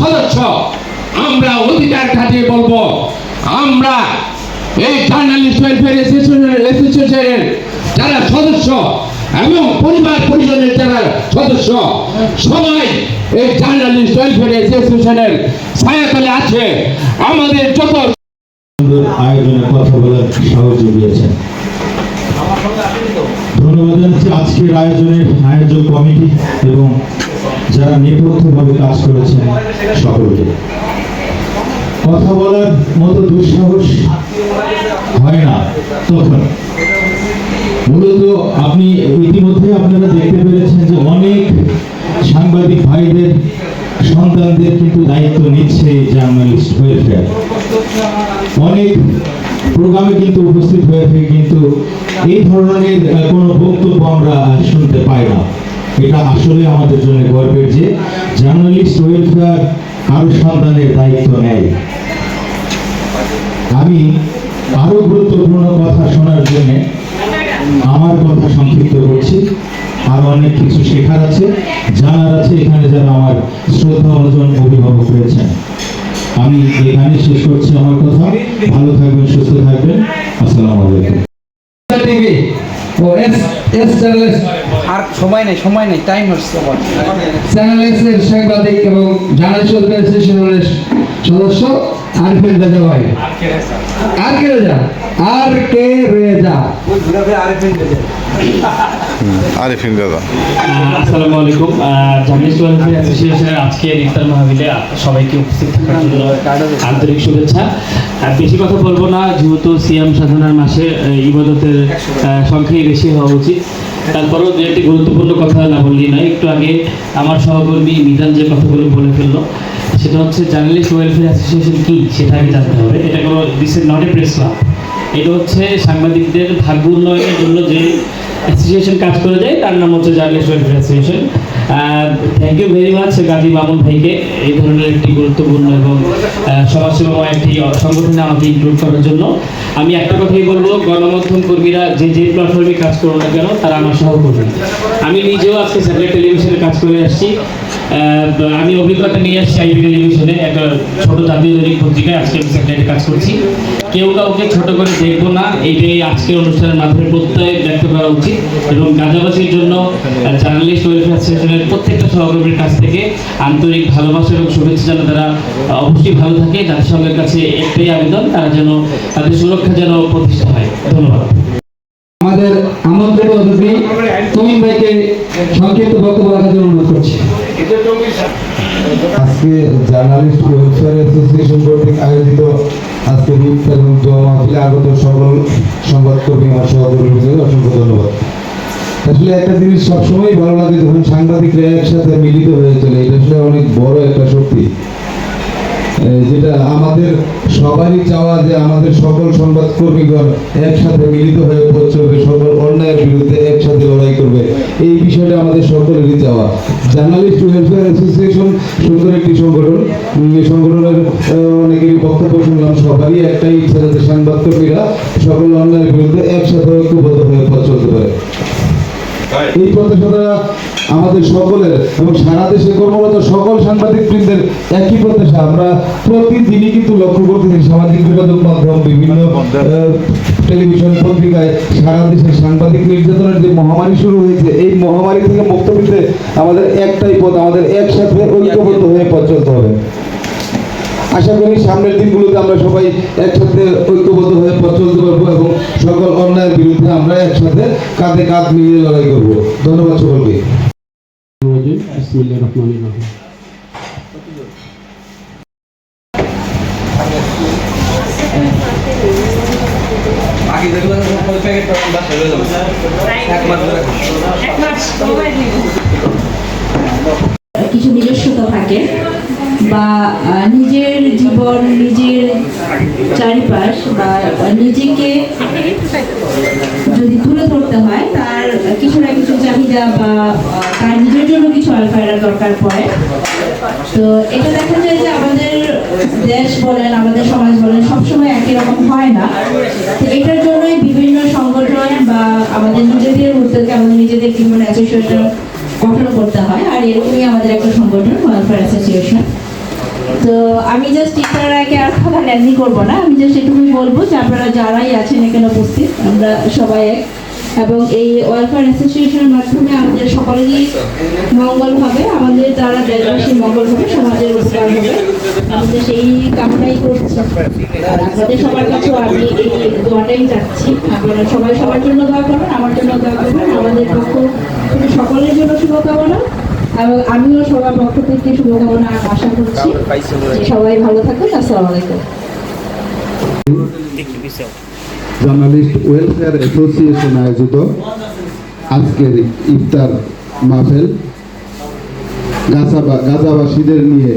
সদস্য, আমরা অধিকার খাটিয়ে বলব, আমরা এই জার্নালিস্ট ওয়েলফেয়ার অ্যাসোসিয়েশনের যারা সদস্য এবং পরিবার পরিজনের যারা সদস্য, সবাই এই জার্নালিস্ট ওয়েলফেয়ার অ্যাসোসিয়েশনের ছায়াতলে আছে। আমাদের যত আয়োজনে কথা বলার সাহায্য দিয়েছেন ধন্যবাদ আজকের আয়োজনের আয়োজক কমিটি এবং যারা নেপথ্যভাবে কাজ করেছেন সকলকে কথা বলার মতো দুঃসাহস হয় না তখন। মূলত আপনি ইতিমধ্যে আপনারা দেখতে পেরেছেন যে অনেক সাংবাদিক ভাইদের, সন্তানদের কিন্তু দায়িত্ব নিচ্ছে জার্নালিস্ট ওয়েলফেয়ার। অনেক প্রোগ্রামে কিন্তু উপস্থিত হয়ে থাকে, কিন্তু এই ধরনের কোনো বক্তব্য আমরা শুনতে পাই না। এটা আসলে আমাদের জন্য গর্বের যে জার্নালিস্ট ওয়েলফেয়ার কারও সন্তানের দায়িত্ব নেয়। আমি আরও গুরুত্বপূর্ণ কথা শোনার জন্য আমার কথা সংক্ষিপ্ত করছি। আর অনেক কিছু শেখার আছে, জানার আছে, এখানে যারা আমার শ্রদ্ধা অর্জন অভিভাবক রয়েছেন। আমি এখানে শেষ করছি আমার কথা। ভালো থাকবেন, সুস্থ থাকবেন। আসসালামু আলাইকুম। ও এস এস জার্নালিস্ট আর সময় নেই সময় নেই টাইম হচ্ছে চ্যানেলের সাংবাদিক এবং জার্নালিস্ট ওয়েলফেয়ার অ্যাসোসিয়েশনের সদস্য আরফিন রেজা ভাই। আর কে রেজা। আর কে রেজা। আরিফিন দাদা আসসালামু আলাইকুম। জার্নালিস্ট ওয়েলফেয়ার অ্যাসোসিয়েশনের আজকের ইফতার মাহফিলে সবাইকে উপস্থিত থাকার জন্য আন্তরিক শুভেচ্ছা। বেশি কথা বলব না যেহেতু সিয়াম সাধনার মাসে ইবাদতের সংখ্যাই বেশি হওয়া উচিত। তারপরেও দু একটি গুরুত্বপূর্ণ কথা না বললি নয়। একটু আগে আমার সহকর্মী মিজান যে কথাগুলো বলে ফেলল, সেটা হচ্ছে জার্নালিস্ট ওয়েলফেয়ার অ্যাসোসিয়েশন কি, সেটা আগে জানতে হবে। এটা কোনো this is not a press club এটা হচ্ছে সাংবাদিকদের ভাগ্য উন্নয়নের জন্য যে অ্যাসোসিয়েশন কাজ করে যায়, তার নাম হচ্ছে journalist welfare association thank you very much Gazi Mamun ভাইকে। এই ধরনের একটি গুরুত্বপূর্ণ এবং সমাজসেবাময় একটি সংগঠনে আমাকে ইনক্লুড করার জন্য। আমি একটা কথাই বলব, গণমাধ্যম কর্মীরা যে যে প্ল্যাটফর্মে কাজ করো না কেন, তারা আমার সহকর্মী। আমি নিজেও আজকে স্যাটেলাইট টেলিভিশনে কাজ করে আসছি। আমি অভিজ্ঞতা নিয়ে আসছি আইবি টেলিভিশনে। একটা ছোট জাতীয় দৈনিক পত্রিকায় আজকে আমি স্যাটেলাইটে কাজ করছি। কেউ কাউকে ছোট করে দেখব না, এইটাই আজকের অনুষ্ঠানের মাধ্যমে প্রত্যয় ব্যক্ত করা উচিত। এবং গাজাবাসীর জন্য জার্নালিস্ট ওয়েলফেয়ার অ্যাসোসিয়েশনের প্রত্যেকটা সহকর্মীর কাছ থেকে আন্তরিক ভালোবাসা এবং শুভেচ্ছা যেন তারা অবশ্যই ভালো থাকে। জাতিসংঘের কাছে একটাই আবেদন, তারা যেন তাদের সুরক্ষা যেন প্রতিষ্ঠা হয়। ধন্যবাদ। আমাদের আমন্ত্রিত অতিথি, তুমিন ভাইকে সংক্ষিপ্ত বক্তব্য রাখার জন্য আজকে জার্নালিস্ট ওয়েলফেয়ার অ্যাসোসিয়েশন কর্তৃক আয়োজিত আজকে ইফতার এবং আগত সকল সংবাদকর্মী আমার সহকর্মীদের অসংখ্য ধন্যবাদ। আসলে একটা জিনিস সবসময় ভালো লাগে যখন সাংবাদিকরা একসাথে মিলিত হয়ে চলে, এটা আসলে অনেক বড় একটা শক্তি। যেটা আমাদের সবারই চাওয়া যে আমাদের সকল সংবাদকর্মীগণ একসাথে মিলিত হয়ে চলবে সকল অন্যায়ের বিরুদ্ধে একসাথে লড়াই করবে। এই বিষয়টা আমাদের সকলেরই চাওয়া। জার্নালিস্ট ওয়েলফেয়ার অ্যাসোসিয়েশন সুন্দর একটি সংগঠন। এই সংগঠনের অনেকেরই বক্তব্য শুনলাম সবারই একটাই ইচ্ছা যাতে সাংবাদকর্মীরা সকল অন্যায়ের বিরুদ্ধে একসাথে ঐক্যবদ্ধ হয়ে পথ চলতে পারে। এই প্রত্যাশাটা আমাদের সকলের এবং সারা দেশে কর্মরত সকল সাংবাদিক বৃন্দের একই প্রত্যাশা। আমরা প্রতিদিনই কিন্তু লক্ষ্য করতেছি সামাজিক যোগাযোগ মাধ্যম, বিভিন্ন টেলিভিশন পত্রিকায় সারা দেশে সাংবাদিক নির্যাতনের যে মহামারী শুরু হয়েছে, এই মহামারী থেকে মুক্ত পেতে আমাদের একটাই পথ, আমাদের একসাথে ঐক্যবদ্ধ হয়ে পথ চলতে হবে। আশা করি সামনের দিনগুলোতে আমরা সবাই একসাথে ঐক্যবদ্ধ হয়ে পথ চলতে পারব এবং সকল অন্যায়ের বিরুদ্ধে আমরা একসাথে কাঁধে কাঁধ মিলিয়ে লড়াই করব। ধন্যবাদ সকলকে। প্যাকেট পাবেন এক মাস ধরে কিছু নিজস্বতা থাকে বা নিজের জীবন, নিজের চারিপাশ বা নিজেকে যদি তুলে ধরতে হয়, তার কিছু না কিছু চাহিদা বা তার নিজের জন্য কিছু আলফায়রা দরকার পড়ে। তো এটা দেখা যায় যে আমাদের দেশ বলেন, আমাদের সমাজ বলেন, সবসময় একই রকম হয় না। তো এটার জন্যই বিভিন্ন সংগঠন বা আমাদের নিজেদের উদ্যোগে আমাদের নিজেদের বিভিন্ন অ্যাসোসিয়েশন গঠন করতে হয়। আর এরকমই আমাদের একটা সংগঠন ওয়েলফেয়ার অ্যাসোসিয়েশন আমি জাস্ট টিচার আর কথা ল্যান্দি করব না। আমি জাস্ট এটুকুই বলব যে আপনারা যারাই আছেন এখানে উপস্থিত, আমরা সবাই এক। এবং এই ওয়েলফেয়ার অ্যাসোসিয়েশনের মাধ্যমে আমাদের সকলেরই মঙ্গল হবে। আমাদের দ্বারা দেশবাসীর মঙ্গল হবে, সমাজের উপকার হবে। আমাদের সেই কামনাই করছি। আপনাদের সবার কাছেও আমি এই দোয়াটাই চাচ্ছি। আপনারা সবাই সবার জন্য দোয়া করবেন, আমার জন্য দোয়া করবেন। আমাদের পক্ষ সকলের জন্য শুভকামনা। এবং আমিও সবার পক্ষ থেকে শুভকামনা আশা করছি। সবাই ভালো থাকুন আসসালামু আলাইকুম। জার্নালিস্ট ওয়েলফেয়ার অ্যাসোসিয়েশন আয়োজিত আজকের ইফতার মাহফিল। গাছাবা গাজাবাসীদের নিয়ে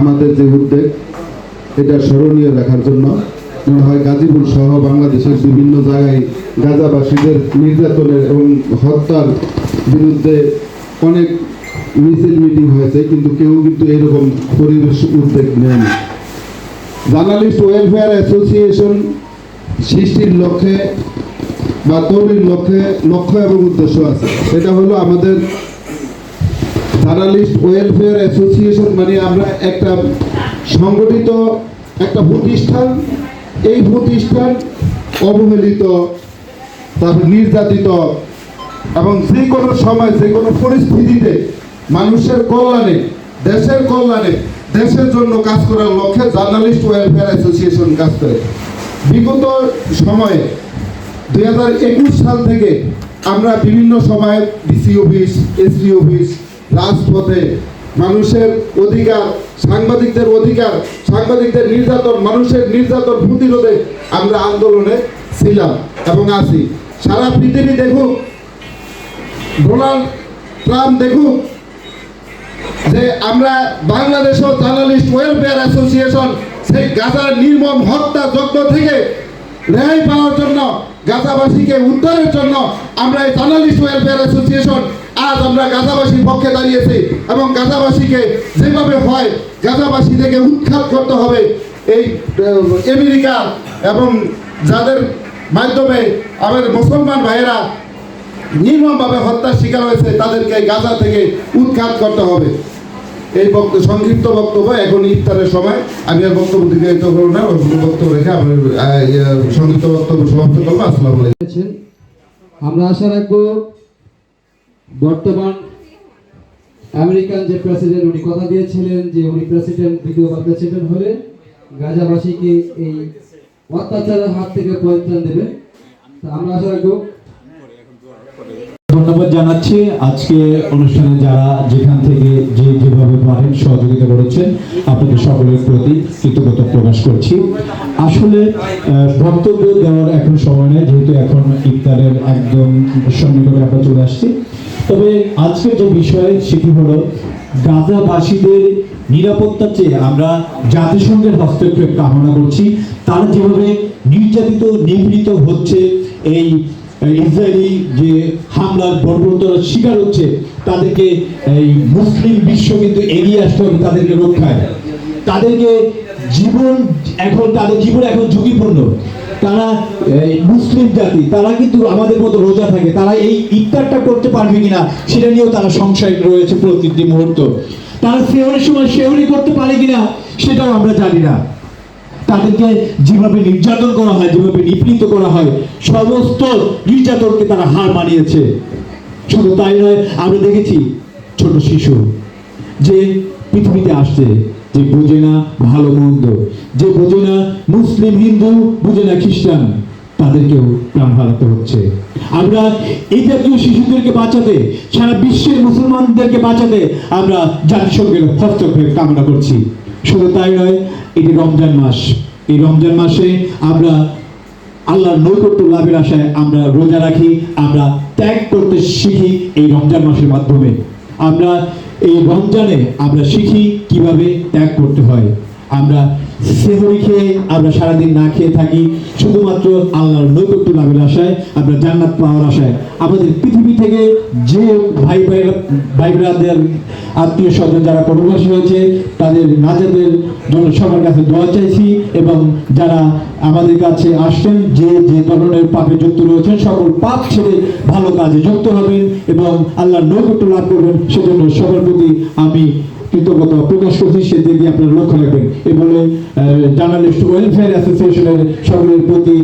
আমাদের যে উদ্যোগ এটা স্মরণীয় রাখার জন্য মনে হয় গাজীপুর সহ বাংলাদেশের বিভিন্ন জায়গায় গাজাবাসীদের নির্যাতনের এবং হত্যার বিরুদ্ধে অনেক মিছিল মিটিং হয়েছে, কিন্তু কেউ কিন্তু এরকম পরিবেশ উদ্যোগ নেয়নি। জার্নালিস্ট ওয়েলফেয়ার অ্যাসোসিয়েশন সৃষ্টির লক্ষ্যে বা তৈরির লক্ষ্যে লক্ষ্য এবং উদ্দেশ্য আছে। সেটা হলো আমাদের জার্নালিস্ট ওয়েলফেয়ার অ্যাসোসিয়েশন মানে আমরা একটা সংগঠিত একটা প্রতিষ্ঠান। এই প্রতিষ্ঠান অবহেলিত তারপর নির্যাতিত এবং যে কোনো সময় যে কোনো পরিস্থিতিতে মানুষের কল্যাণে, দেশের কল্যাণে, দেশের জন্য কাজ করার লক্ষ্যে জার্নালিস্ট ওয়েলফেয়ার অ্যাসোসিয়েশন কাজ করে। বিগত সময়ে, দুই হাজার একুশ সাল থেকে আমরা বিভিন্ন সময় ডিসি অফিস এসডি অফিস রাজপথে মানুষের অধিকার, সাংবাদিকদের অধিকার, সাংবাদিকদের নির্যাতন, মানুষের নির্যাতন প্রতিরোধে আমরা আন্দোলনে ছিলাম এবং আছি। সারা পৃথিবী দেখুক, ডোনাল্ড ট্রাম্প দেখুক যে আমরা বাংলাদেশও জার্নালিস্ট ওয়েলফেয়ার অ্যাসোসিয়েশন সেই গাজার নির্মম হত্যা যজ্ঞ থেকে রেহাই পাওয়ার জন্য গাজাবাসীকে উদ্ধারের জন্য আমরা এই জার্নালিস্ট ওয়েলফেয়ার অ্যাসোসিয়েশন আজ আমরা গাজাবাসীর পক্ষে দাঁড়িয়েছি এবং গাজাবাসীকে যেভাবে হয় গাজাবাসী থেকে উৎখাত করতে হবে এই আমেরিকা এবং যাদের মাধ্যমে আমাদের মুসলমান ভাইয়েরা নির্মমভাবে হত্যার শিকার হয়েছে, তাদেরকে গাজা থেকে উৎখাত করতে হবে। এই বক্তব্য সংক্ষিপ্ত বক্তব্য এখন ইফতারের সময়। আমি আর বক্তব্য দীর্ঘায়িত করব না বক্তব্য রেখে আহ, ইয়ে, সংক্ষিপ্ত বক্তব্য সমাপ্ত করব। আসসালামু আলাইকুম। আমরা আশা রাখব বর্তমান আমেরিকান যে প্রেসিডেন্ট উনি কথা দিয়েছিলেন যে উনি প্রেসিডেন্ট দ্বিতীয়বার প্রেসিডেন্ট হলে গাজাবাসীকে এই অত্যাচারের হাত থেকে পরিত্রাণ দেবে তা আমরা আশা রাখব ধন্যবাদ জানাচ্ছি। আজকে অনুষ্ঠানে যারা যেখান থেকে যে যেভাবে পারেন সহযোগিতা করেছেন, আপনাদের সকলের প্রতি কৃতজ্ঞতা প্রকাশ করছি। আসলে বক্তব্য দেওয়ার এখন সময় নেই, যেহেতু এখন ইফতারের একদম সন্নিকটে আমরা চলে আসছি। তবে আজকের যে বিষয়, সেটি হলো গাজাবাসীদের নিরাপত্তার চেয়ে আমরা জাতিসংঘের হস্তক্ষেপ কামনা করছি। তারা যেভাবে নির্যাতিত, নিপীড়িত হচ্ছে এই ইসরায়েলি যে হামলার বর্বরতার শিকার হচ্ছে, তাদেরকে এই মুসলিম বিশ্ব কিন্তু এগিয়ে আসতে হবে, তাদেরকে রক্ষায়। তাদেরকে জীবন এখন, তাদের জীবন এখন ঝুঁকিপূর্ণ। তারা মুসলিম জাতি, তারা কিন্তু আমাদের মতো রোজা থাকে, তারা এই ইফতারটা করতে পারবে কিনা, সেটা নিয়েও তারা সংশয় রয়েছে প্রতিটি মুহূর্ত। তারা সেহরের সময় সেহরি করতে পারে কিনা, সেটাও আমরা জানি না। তাদেরকে যেভাবে নির্যাতন করা হয়, যেভাবে নিপীড়িত করা হয়, সমস্ত নির্যাতনকে তারা হার মানিয়েছে। শুধু তাই নয়, আমরা দেখেছি ছোট শিশু যে পৃথিবীতে আসছে, যে বোঝে না ভালো মন্দ, যে বোঝে না মুসলিম, হিন্দু, বোঝে না খ্রিস্টান, তাদেরকেও প্রাণ হারাতে হচ্ছে। আমরা এই জাতীয় শিশুদেরকে বাঁচাতে, সারা বিশ্বের মুসলমানদেরকে বাঁচাতে আমরা জাতিসংঘের হস্তক্ষেপ কামনা করছি। শুধু তাই নয় এটি রমজান মাস। এই রমজান মাসে আমরা আল্লাহর নৈকট্য লাভের আশায় আমরা রোজা রাখি, আমরা ত্যাগ করতে শিখি এই রমজান মাসের মাধ্যমে। আমরা এই রমজানে আমরা শিখি কীভাবে ত্যাগ করতে হয়। আমরা সেহরি খেয়ে আমরা সারাদিন না খেয়ে থাকি, শুধুমাত্র আল্লাহর নৈকট্য লাভের আশায়, আমরা জান্নাত পাওয়ার আশায়। আমাদের পৃথিবী থেকে যে ভাই ভাই ব্রাদের আত্মীয় স্বজন যারা প্রবাসী হয়েছে তাদের নাজাদের জন্য সবার কাছে দোয়া চাইছি এবং যারা আমাদের কাছে আসছেন, যে যে ধরনের পাপে যুক্ত রয়েছেন, সকল পাপ ছেড়ে ভালো কাজে যুক্ত হবেন এবং আল্লাহর নৈকট্য লাভ করবেন। সেজন্য সবার প্রতি আমি কৃতজ্ঞতা প্রকাশ করছি। সেদিকে আপনারা লক্ষ্য রাখবেন। এ বলে জার্নালিস্ট ওয়েলফেয়ার অ্যাসোসিয়েশনের সকলের প্রতি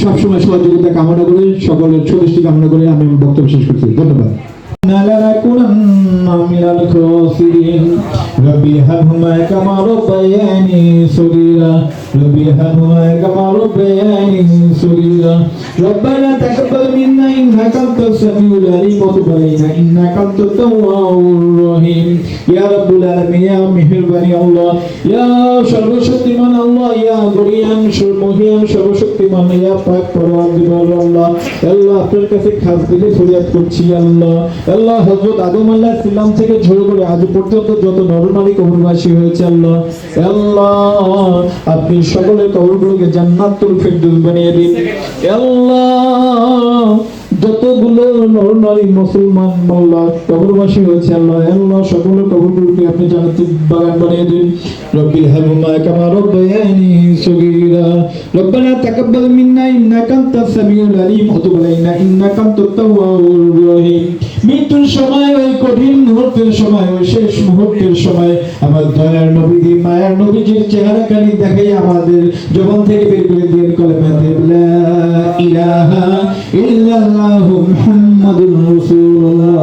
সবসময় সহযোগিতা কামনা করে, সকলের সদস্য কামনা করে আমি আমার বক্তব্য শেষ করছি। ধন্যবাদ। لنكونن من الخاسرين ربي هبهما كما ربياني صغيرا ربي هبهما كما ربياني صغيرا ربنا تقبل منا انك انت السميع العليم وتب علينا انك انت التواب الرحيم يا رب العالمين يا مهرباني الله يا সর্বশক্তিমান আল্লাহ ইয়া গরিয়ান মহিয়ান সর্বশক্তিমান ইয়া পাক পরওয়ারদিগার আল্লাহ আল্লাহ আপনার কাছে খাস দিলে ফরিয়াদ করছি আল্লাহ আল্লাহ হযরত আদম আলাইহিস সালাম থেকে শুরু করে আজ পর্যন্ত যত নরনারী কবরবাসী হয়েছে আল্লাহ আল্লাহ আপনি সকলের কবরগুলোকে জান্নাতুল ফেরদৌস বানিয়ে দিন। আল্লাহ যতগুলো নরনারী মুসলমান আল্লাহ কবরবাসী হয়েছে আল্লাহ আল্লাহ সকলের কবরগুলোকে আপনি জান্নাতুল বাগান বানিয়ে দিন। রব্বি হাবুমা কামা রব্বায়ানি সগীরা। রব্বানা তাকাব্বাল মিন্না ইন্নাকা আনতাস সামিউল আলিম। ওয়া তুব আলাইনা ইন্নাকা আনতাত তাওয়াবুর রহিম। মৃত্যুর সময় ওই কঠিন মুহূর্তের সময়, ওই শেষ মুহূর্তের সময়, আমার দয়ার নবীজি মায়ার নবীজির চেহারা কালি দেখাই আমাদের জবান থেকে বের করে দিয়ে কলেমাতে الله محمد رسول الله.